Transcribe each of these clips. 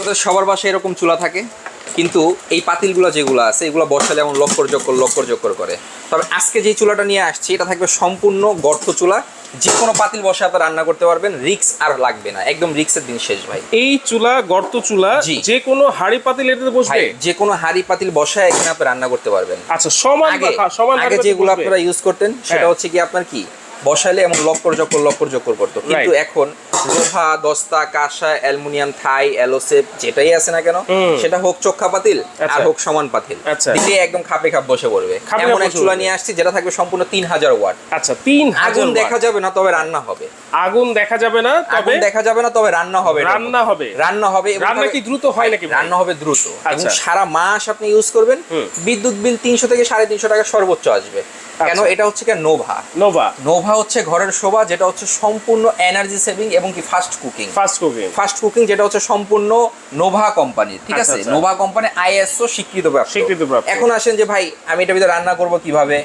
আমাদের সবার বাসায় এরকম চুলা থাকে কিন্তু এই পাতিলগুলো যেগুলো আছে এগুলো বসালে এমন লক্কর জক্কর লক্কর জক্কর করে। তবে আজকে যে চুলাটা নিয়ে আসছি এটা থাকবে সম্পূর্ণ গর্ত চুলা। যে কোনো পাতিল বসে আপনি রান্না করতে পারবেন রিক্স আর লাগবে না একদম রিক্সের দিন শেষ ভাই। এই চুলা গর্ত চুলা। যে কোনো হাড়ি পাতিল এটাতে বসবে? যে কোনো হাড়ি পাতিল বসায় এখানে আপনি রান্না করতে পারবেন। আচ্ছা সমান আগে সমান আগে যেগুলো আপনারা ইউজ করতেন সেটা হ্যাঁ। হচ্ছে কি আপনার কি? বসাইলে এমন লক্কর জক্কর লক্কর জক্কর করতো। কিন্তু এখন লোহা দস্তা কাঁসা অ্যালুমিনিয়াম থাই অ্যালোসেপ যেটাই আছে না কেন সেটা হোক চোখা পাতিল আর আচ্ছা। হোক সমান পাতিল। আচ্ছা। দিলে একদম খাপে খাপ বসে পড়বে। এমন এক চুলা নিয়ে আসছি যেটা থাকবে সম্পূর্ণ তিন হাজার ওয়াট। আচ্ছা তিন হাজার আগুন দেখা যাবে না তবে রান্না হবে। আগুন দেখা যাবে না তবে আগুন দেখা যাবে না তবে রান্না হবে রান্না হবে। রান্না হবে রান্না কি দ্রুত হয় নাকি? রান্না হবে দ্রুত। এবং আচ্ছা। সারা মাস আপনি ইউজ করবেন বিদ্যুৎ বিল তিনশো থেকে সাড়ে তিনশো টাকা সর্বোচ্চ আসবে। কেন। এটা হচ্ছে কি নোভা। নোভা। নোভা হচ্ছে ঘরের শোভা যেটা হচ্ছে সম্পূর্ণ এনার্জি সেভিং এবং কি fast cooking fast cooking fast cooking যেটা হচ্ছে সম্পূর্ণ নোভা কোম্পানির ঠিক আচ্ছা, আছে। নোভা কোম্পানি আইএসও স্বীকৃত প্রাপ্ত। স্বীকৃতিপ্রাপ্ত। এখন আসেন যে ভাই আমি এটা ভিতরে রান্না করব কীভাবে?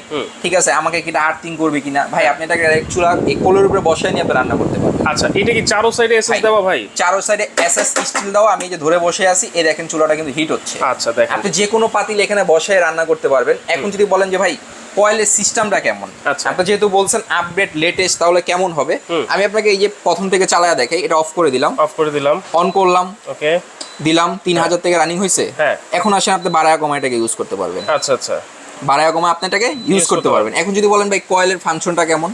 ঠিক আছে আমাকে কিটা আর্থিং করবে কিনা? ভাই আপনি এটাকে চুলা এই কোলের উপরে বসায় নিয়ে আপনি রান্না করতে পারবেন। আচ্ছা এটা কি চারো সাইডে এসএস দেওয়া ভাই? চারো সাইডে এসএস স্টিল দাও আমি যে ধরে বসে আছি এই দেখেন চুলাটা কিন্তু হিট হচ্ছে। আচ্ছা দেখেন। আপনি যে কোনো পাতিল এখানে বসায় রান্না করতে পারবেন। এখন যদি বলেন যে ভাই কয়েলের সিস্টেমটা কেমন? আচ্ছা। আপনি যেহেতু বলছেন আপডেট লেটেস্ট তাহলে কেমন হবে? আমি আপনাকে এই যে প্রথম থেকে চালায়া দেখাই এটা অফ করে দিলাম। অফ করে দিলাম। অন করলাম। ওকে দিলাম তিন হাজার থেকে রানিং হয়েছে। হ্যাঁ। এখন আসেন আপনি বারায়া কমা এটাকে ইউজ করতে পারবেন। আচ্ছা আচ্ছা। বারায়া কমা আপনি এটাকে ইউজ করতে করতে পারবেন। এখন যদি বলেন ভাই কয়েলের ফাংশনটা কেমন?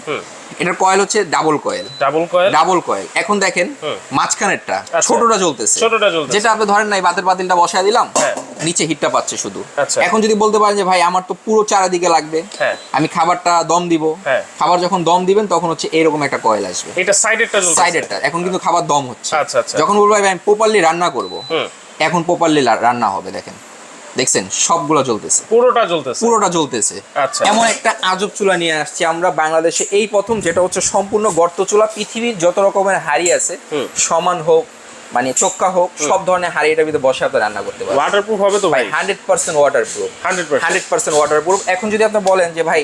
এটার কয়েল হচ্ছে double coil double coil double coil এখন দেখেন মাঝখানেরটা আচ্ছা। ছোটটা জ্বলতেছে। ছোটটা জ্বলতেছে। যেটা আপনি ধরেন নাই বাতের পাতিলটা বসায় দিলাম। হ্যাঁ। নিচে হিটটা পাচ্ছে শুধু। আচ্ছা। এখন যদি বলতে পারেন যে ভাই আমার তো পুরো চারিদিকে লাগবে। হ্যাঁ। আমি খাবারটা দম দিব। হ্যাঁ। খাবার যখন দম দিবেন তখন হচ্ছে এরকম একটা কয়েল আসবে। এটা সাইডেরটা জ্বলতেছে। সাইডেরটা এখন কিন্তু খাবার দম হচ্ছে। আচ্ছা, আচ্ছা। যখন বলব ভাই আমি প্রপারলি রান্না করব এখন প্রপারলি রান্না হবে দেখেন। দেখছেন? সবগুলো চলতেছে পুরোটা জ্বলতেছে। পুরোটা জ্বলতেছে। আচ্ছা। এমন একটা আজব চুলা নিয়ে আসছি আমরা বাংলাদেশে। এই প্রথম যেটা হচ্ছে সম্পূর্ণ গর্ত চুলা। পৃথিবীর যত রকমের হাড়ি আছে সমান হোক মানে চক্কা হোক সব ধরনের হাড়ি এটার ভিতরে বসে আপনি রান্না করতে পারবেন। ওয়াটারপ্রুফ হবে তো ভাই hundred percent waterproof 100% hundred percent waterproof এখন যদি আপনি বলেন যে ভাই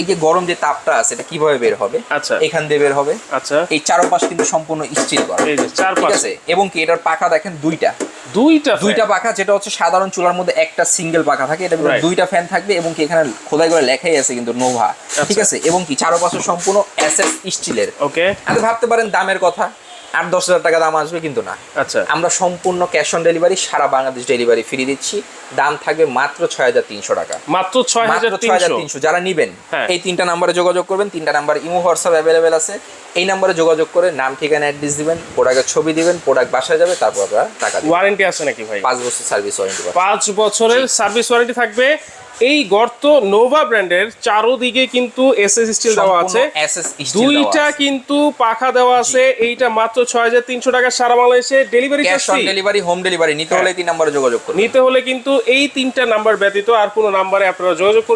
এই যে গরম যে তাপটা আছে এটা কীভাবে বের হবে? আচ্ছা। এখান দিয়ে বের হবে। আচ্ছা। এই চারপাশ কিন্তু সম্পূর্ণ স্টিল করা। এই যে চার ঠিক আছে? এবং কি এটার পাখা দেখেন দুইটা। দুইটা দুইটা পাখা যেটা হচ্ছে সাধারণ চুলার মধ্যে একটা সিঙ্গেল পাখা থাকে এটা. দুইটা ফ্যান থাকবে এবং কি এখানে খোদাই করে লেখাই আছে কিন্তু নোভা। ঠিক আছে? এবং কি চারপাশে সম্পূর্ণ এসএস স্টিলের ওকে আপনি ভাবতে পারেন দামের কথা। আট দশ হাজার টাকা দাম আসবে কিন্তু না। আচ্ছা। আমরা সম্পূর্ণ ক্যাশ অন ডেলিভারি সারা বাংলাদেশ ডেলিভারি ফ্রি দিচ্ছি। দাম থাকবে মাত্র ছয় হাজার তিনশো টাকা। মাত্র ছয় হাজার ছয় হাজার তিনশো। তিনশো। যারা নিবেন হ্যাঁ। এই তিনটা নাম্বারে যোগাযোগ করবেন। তিনটা নাম্বার ইমো হোয়াটসঅ্যাপ অ্যাভেলেবেল আছে। এই নাম্বারে যোগাযোগ করে নাম ঠিকানা অ্যাড্রেস দিবেন প্রোডাক্টের ছবি দিবেন প্রোডাক্ট বাসায় যাবে তারপর আপনারা টাকা ওয়ারেন্টি আছে নাকি ভাই? পাঁচ বছর সার্ভিস ওয়ারেন্টি পাঁচ বছরের সার্ভিস ওয়ারেন্টি থাকবে। এই গর্ত নোভা ব্র্যান্ডের চারোদিকে কিন্তু এসএস স্টিল দেওয়া আছে। দুইটা কিন্তু পাখা দেওয়া আছে। এইটা মাত্র ছয় হাজার তিনশো টাকা সারা বাংলাদেশে। Delivery cash on delivery home delivery নিতে হলে তিন নম্বরে যোগাযোগ করুন। নিতে হলে কিন্তু এই তিনটা নাম্বার ব্যতীত আর কোনো নাম্বারে আপনারা যোগাযোগ করবেন